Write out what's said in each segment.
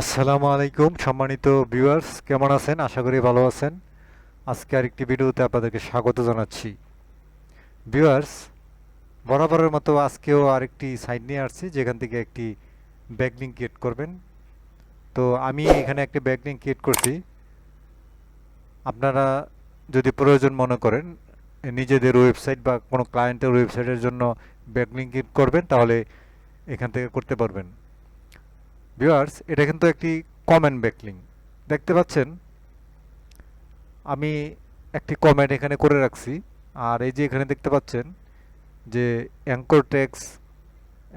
আসসালামু আলাইকুম, সম্মানিত ভিউয়ার্স, কেমন আছেন? আশা করি ভালো আছেন। আজকে আরেকটি ভিডিওতে আপনাদেরকে স্বাগত জানাচ্ছি। ভিউয়ার্স, বরাবরের মতো আজকেও আরেকটি সাইট নিয়ে আসছি, যেখান থেকে একটি ব্যাকলিং ক্রিয়েট করবেন। তো আমি এখানে একটি ব্যাকলিং ক্রিয়েট করছি। আপনারা যদি প্রয়োজন মনে করেন, নিজেদের ওয়েবসাইট বা কোনো ক্লায়েন্টের ওয়েবসাইটের জন্য ব্যাকলিং ক্রিয়েট করবেন, তাহলে এখান থেকে করতে পারবেন। ভিউয়ার্স এটা কিন্তু একটি কমেন্ট ব্যাকলিং দেখতে পাচ্ছেন? আমি একটি কমেন্ট এখানে করে রাখছি। আর এই যে এখানে দেখতে পাচ্ছেন যে অ্যাঙ্কর ট্যাক্স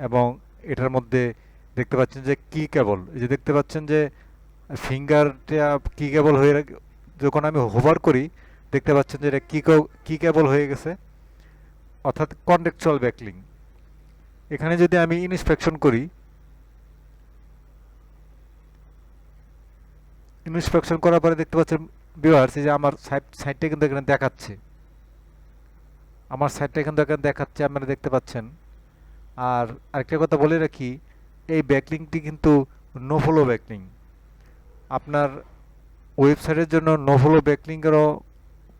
এবং এটার মধ্যে দেখতে পাচ্ছেন যে কি কেবল এই যে দেখতে পাচ্ছেন যে ফিঙ্গারটা কি কেবল হয়ে যখন আমি হোভার করি, দেখতে পাচ্ছেন যে এটা কি কি কেবল হয়ে গেছে। অর্থাৎ কন্টেকচুয়াল ব্যাকলিং এখানে যদি আমি ইনস্পেকশন করি ইনস্পেকশন করার পরে দেখতে পাচ্ছেন ভিউয়ার্স যে আমার সাইট সাইটটা কিন্তু এখানে দেখাচ্ছে। আমার সাইটটা কিন্তু এখানে দেখাচ্ছে, আপনারা দেখতে পাচ্ছেন। আর আরেকটা কথা বলে রাখি, এই ব্যাকলিংটি কিন্তু নো ফলো ব্যাকলিং আপনার ওয়েবসাইটের জন্য নো ফলো ব্যাকলিংয়েরও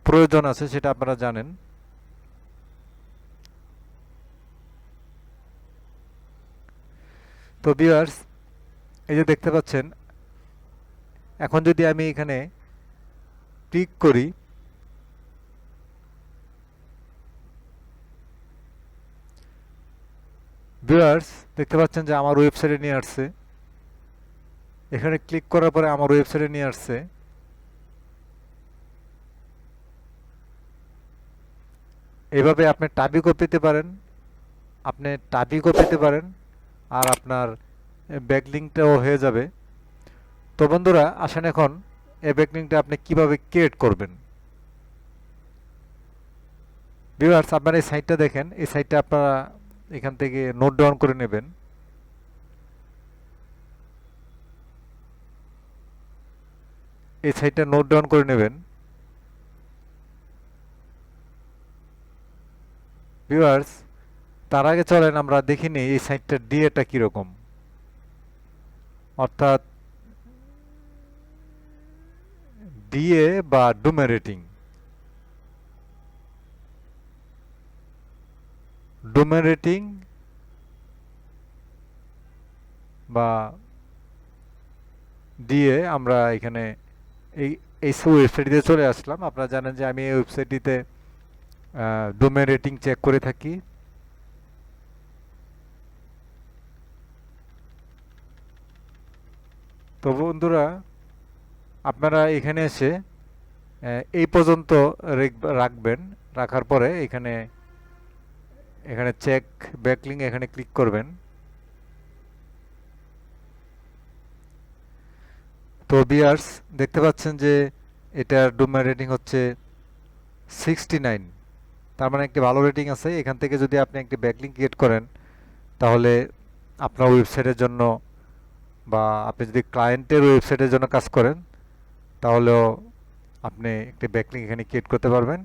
প্রয়োজন আছে, সেটা আপনারা জানেন। তো ভিউয়ার্স এই যে দেখতে পাচ্ছেন এখন যদি আমি এখানে ক্লিক করি, ভিউয়ার্স, দেখতে পাচ্ছেন যে আমার ওয়েবসাইটে নিয়ে আসছে। এখানে ক্লিক করার পরে আমার ওয়েবসাইটে নিয়ে আসছে। এভাবে আপনি টাবিকও পেতে পারেন, আপনি টাবিকও পেতে পারেন, আর আপনার ব্যাকলিংটাও হয়ে যাবে। তো বন্ধুরা, আসেন এখন এই আপনি কীভাবে ক্রিয়েট করবেন। ভিউয়ার্স আপনারা এই সাইটটা দেখেন, এই সাইটটা আপনারা এখান থেকে নোট ডাউন করে নেবেন। এই সাইটটা নোট ডাউন করে নেবেন। ভিউয়ার্স তার আগে চলেন, আমরা দেখে নিই এই সাইটটার ডিএটা কীরকম। অর্থাৎ ডিএ বা ডুমেরেটিং ডুমেরেটিং বা ডিএ আমরা এখানে এই এই ওয়েবসাইটটিতে চলে আসলাম। আপনারা জানেন যে আমি এই ওয়েবসাইটটিতে ডোমেন রেটিং চেক করে থাকি। তো বন্ধুরা আপনারা এখানে এসে এই পর্যন্ত রেখ- রাখবেন। রাখার পরে এখানে এখানে চেক ব্যাকলিং এখানে ক্লিক করবেন। তো বিয়ার্স দেখতে পাচ্ছেন যে এটার ডোমেন রেটিং হচ্ছে সিক্সটি নাইন তার মানে একটি ভালো রেটিং আছে। এখান থেকে যদি আপনি একটি ব্যাকলিং ক্রিয়েট করেন, তাহলে আপনার ওয়েবসাইটের জন্য বা আপনি যদি ক্লায়েন্টের ওয়েবসাইটের জন্য কাজ করেন তাহলেও আপনি একটি ব্যাকলিং এখানে ক্রিয়েট করতে পারবেন।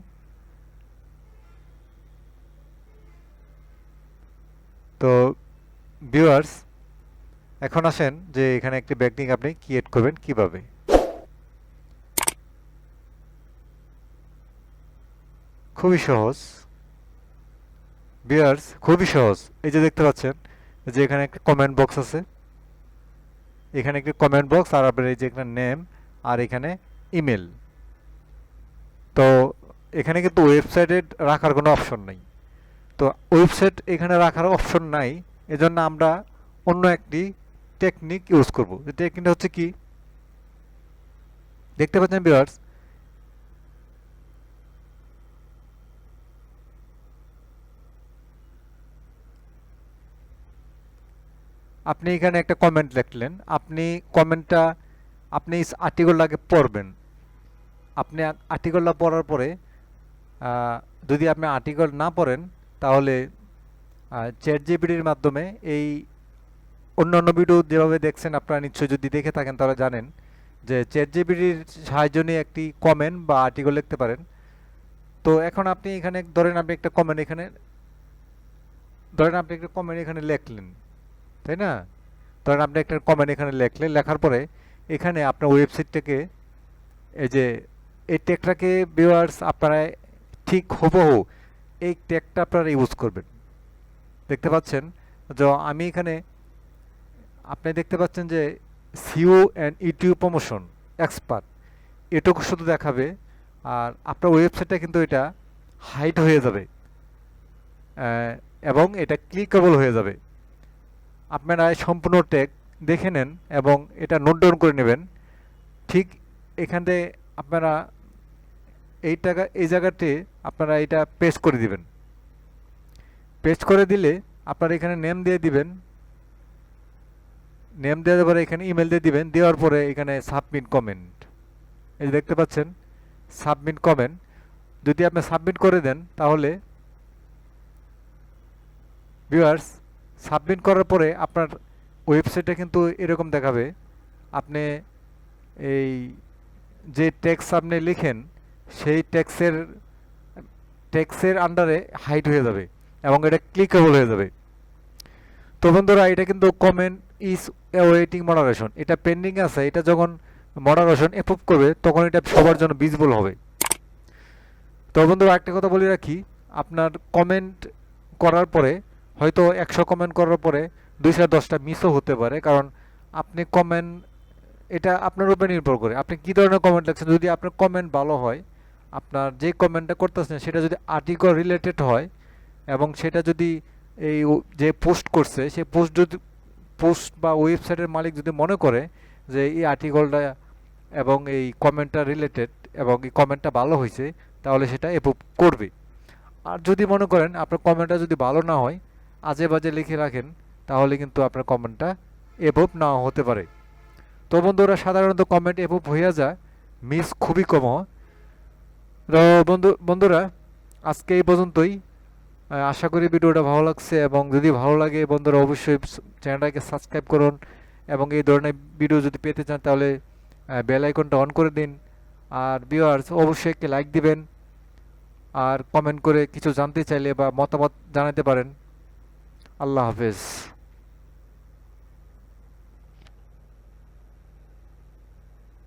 তো ভিউয়ার্স এখন আসেন যে এখানে একটি ব্যাকলিং আপনি ক্রিয়েট করবেন কীভাবে। খুবই সহজ। ভিউয়ার্স খুবই সহজ। এই যে দেখতে পাচ্ছেন, যে এখানে একটা কমেন্ট বক্স আছে। এখানে একটি কমেন্ট বক্স আর আপনার এই যে এখানে নেম আর এখানে ইমেল তো এখানে কিন্তু ওয়েবসাইটে রাখার কোনো অপশন নাই। তো ওয়েবসাইট এখানে রাখার অপশন নাই, এজন্য আমরা অন্য একটি টেকনিক ইউজ করব। যে টেকনিকটা হচ্ছে কি? দেখতে পাচ্ছেন ভিউয়ার্স আপনি এখানে একটা কমেন্ট লিখলেন। আপনি কমেন্টটা আপনি আর্টিকেলটাকে পড়বেন। আপনি আর্টিকেলটা পড়ার পরে যদি আপনি আর্টিকেল না পড়েন, তাহলে চ্যাট জিপিটির মাধ্যমে এই অন্যান্য ভিডিও যেভাবে দেখছেন আপনারা নিশ্চয়ই যদি দেখে থাকেন, তাহলে জানেন যে চ্যাট জিপিটির সাহায্য নিয়ে একটি কমেন্ট বা আর্টিকেল লিখতে পারেন। তো এখন আপনি এখানে ধরেন আপনি একটা কমেন্ট এখানে, ধরেন আপনি একটা কমেন্ট এখানে লিখলেন, তাই না? ধরেন আপনি একটা কমেন্ট এখানে লেখলেন, লেখার পরে এখানে আপনার ওয়েবসাইটটাকে, এই যে, এই ট্যাগটাকে ভিউয়ার্স আপনারা ঠিক হুবহু এই ট্যাগটা আপনারা ইউজ করবেন। দেখতে পাচ্ছেন? যে আমি এখানে, আপনি দেখতে পাচ্ছেন যে SEO and YouTube promotion expert এটুকু শুধু দেখাবে, আর আপনার ওয়েবসাইটটা কিন্তু এটা হাইট হয়ে যাবে। এবং এটা ক্লিকেবল হয়ে যাবে। আপনারা সম্পূর্ণ ট্যাগ দেখে নেন এবং এটা নোট ডাউন করে নেবেন। ঠিক এখানে আপনারা এই টাকা, এই জায়গাতে আপনারা এটা পেস্ট করে দিবেন। পেস্ট করে দিলে আপনারা এখানে নেম দিয়ে দিবেন। নেম দেওয়ার পরে এখানে ইমেল দিয়ে দিবেন। দেওয়ার পরে এখানে সাবমিট কমেন্ট এই যে দেখতে পাচ্ছেন সাবমিট কমেন্ট যদি আপনি সাবমিট করে দেন, তাহলে ভিউয়ার্স সাবমিট করার পরে আপনার ওয়েবসাইটে কিন্তু এরকম দেখাবে। আপনি এই যে ট্যাক্স আপনি লিখেন, সেই ট্যাক্সের ট্যাক্সের আন্ডারে হাইট হয়ে যাবে এবং এটা ক্লিকেবল হয়ে যাবে। তো বন্ধুরা, এটা কিন্তু কমেন্ট ইজ ওয়েটিং মডারেশন এটা পেন্ডিং আছে, এটা যখন মডারেশন অ্যাপ্রুভ করবে, তখন এটা সবার জন্য ভিজিবল হবে। তো বন্ধুরা, একটা কথা বলে রাখি, আপনার কমেন্ট করার পরে, হয়তো একশো কমেন্ট করার পরে দুইশো দশটা মিসও হতে পারে, কারণ আপনি কমেন্ট এটা আপনার উপরে নির্ভর করে। আপনি কী ধরনের কমেন্ট লিখছেন? যদি আপনার কমেন্ট ভালো হয়, আপনার যে কমেন্টটা করতেছেন, সেটা যদি আর্টিকল রিলেটেড হয়, এবং সেটা যদি এই যে পোস্ট করছে, সে পোস্ট যদি পোস্ট বা ওয়েবসাইটের মালিক যদি মনে করে যে এই আর্টিকলটা এবং এই কমেন্টটা রিলেটেড এবং এই কমেন্টটা ভালো হয়েছে, তাহলে সেটা অ্যাপ্রুভ করবে। আর যদি মনে করেন আপনার কমেন্টটা যদি ভালো না হয় আজে বাজে লিখে রাখেন তাহলে কিন্তু আপনার কমেন্টটা অ্যাপ্রুভ নাও হতে পারে। তো বন্ধুরা, সাধারণত কমেন্ট অ্যাপ্রুভ হইয়া যায় মিস খুবই কম তো বন্ধু, বন্ধুরা, আজকে এই পর্যন্তই। আশা করি ভিডিওটা ভালো লাগছে এবং যদি ভালো লাগে বন্ধুরা, অবশ্যই চ্যানেলটাকে সাবস্ক্রাইব করুন এবং এই ধরনের ভিডিও যদি পেতে চান তাহলে বেল আইকনটা অন করে দিন। আর ভিউয়ার্স অবশ্যই একটি লাইক দিবেন। আর কমেন্ট করে কিছু জানতে চাইলে বা মতামত জানাতে পারেন। আল্লাহ হাফেজ।